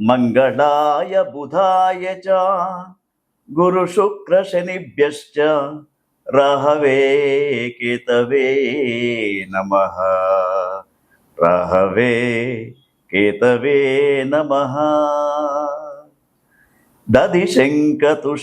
మంగళాయ బుధాయ చ గురు శుక్ర శనిభ్యశ్చ రహవే కేతవే నమ. రహవే కేతవే నమ. దధి శంఖతుషారాభం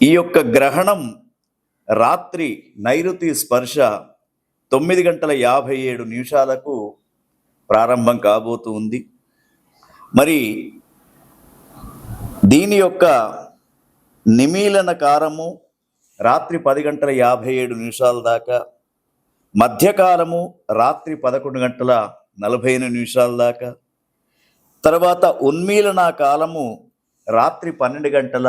ఈ యొక్క గ్రహణం రాత్రి నైరుతి స్పర్శ తొమ్మిది గంటల యాభై ఏడు నిమిషాలకు ప్రారంభం కాబోతూ ఉంది. మరి దీని యొక్క నిమీలన కారము రాత్రి పది గంటల యాభై ఏడు నిమిషాల దాకా మధ్యకాలము రాత్రి పదకొండు గంటల నలభై ఎనిమిది నిమిషాల దాకా తర్వాత ఉన్మీలన కాలము రాత్రి పన్నెండు గంటల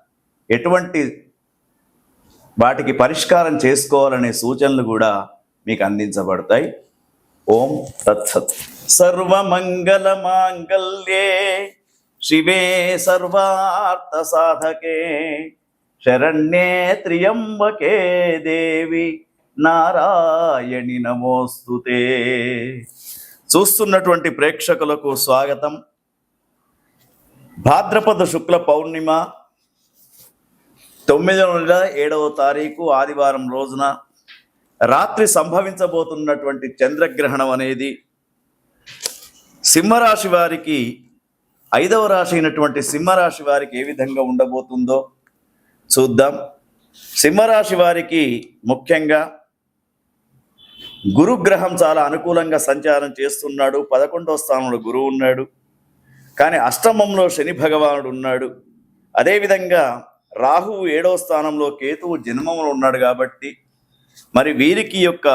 ఎటువంటి వాటికి పరిష్కారం చేసుకోవాలనే సూచనలు కూడా మీకు అందించబడతాయి. ఓం తత్సత్. సర్వమంగళ మాంగళ్యే శివే సర్వార్థ సాధకే. శరణ్యే త్రియంబకే దేవి నారాయణి నమోస్తుతే చూస్తున్నటువంటి ప్రేక్షకులకు స్వాగతం. భాద్రపద శుక్ల పౌర్ణిమ తొమ్మిదవ నెల ఏడవ తారీఖు ఆదివారం రోజున రాత్రి సంభవించబోతున్నటువంటి చంద్రగ్రహణం అనేది సింహరాశి వారికి ఐదవ రాశి అయినటువంటి సింహరాశి వారికి ఏ విధంగా ఉండబోతుందో చూద్దాం. సింహరాశి వారికి ముఖ్యంగా గురుగ్రహం చాలా అనుకూలంగా సంచారం చేస్తున్నాడు. పదకొండవ స్థానంలో గురువు ఉన్నాడు. కానీ అష్టమంలో శని భగవానుడు ఉన్నాడు. అదేవిధంగా రాహువు ఏడవ స్థానంలో కేతువు జన్మంలో ఉన్నాడు కాబట్టి మరి వీరికి యొక్క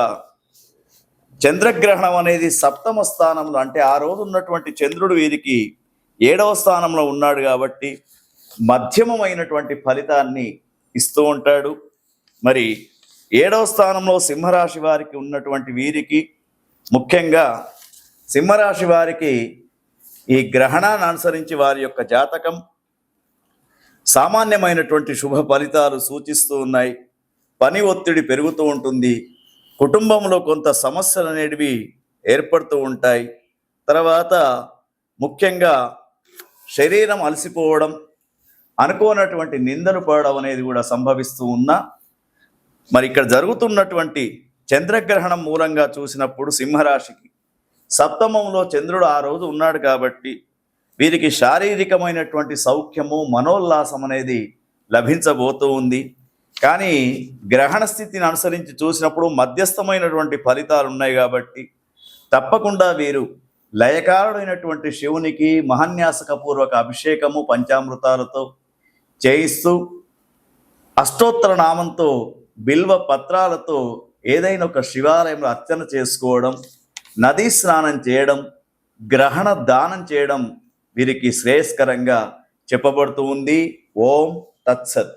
చంద్రగ్రహణం అనేది సప్తమ స్థానంలో అంటే ఆ రోజు ఉన్నటువంటి చంద్రుడు వీరికి ఏడవ స్థానంలో ఉన్నాడు కాబట్టి మధ్యమమైనటువంటి ఫలితాన్ని ఇస్తూ ఉంటాడు. మరి ఏడవ స్థానంలో సింహరాశి వారికి ఉన్నటువంటి వీరికి ముఖ్యంగా సింహరాశి వారికి ఈ గ్రహణాన్ని అనుసరించి వారి యొక్క జాతకం సామాన్యమైనటువంటి శుభ ఫలితాలు సూచిస్తూ ఉన్నాయి. పని ఒత్తిడి పెరుగుతూ ఉంటుంది. కుటుంబంలో కొంత సమస్యలు అనేటివి ఏర్పడుతూ ఉంటాయి. తర్వాత ముఖ్యంగా శరీరం అలసిపోవడం అనుకోనటువంటి నిందలు పడడం అనేది కూడా సంభవిస్తూ ఉన్నా మరి ఇక్కడ జరుగుతున్నటువంటి చంద్రగ్రహణం మూలంగా చూసినప్పుడు సింహరాశికి సప్తమంలో చంద్రుడు ఆ రోజు ఉన్నాడు కాబట్టి వీరికి శారీరకమైనటువంటి సౌఖ్యము మనోల్లాసం అనేది లభించబోతూ ఉంది. కానీ గ్రహణ స్థితిని అనుసరించి చూసినప్పుడు మధ్యస్థమైనటువంటి ఫలితాలు ఉన్నాయి కాబట్టి తప్పకుండా వీరు లయకారుడైనటువంటి శివునికి మహాన్యాసకపూర్వక అభిషేకము పంచామృతాలతో చేయిస్తూ అష్టోత్తర నామంతో బిల్వ పత్రాలతో ఏదైనా ఒక శివాలయంలో అర్చన చేసుకోవడం నదీ స్నానం చేయడం గ్రహణ దానం చేయడం వీరికి శ్రేయస్కరంగా చెప్పబడుతూ ఉంది. ఓం తత్సత్.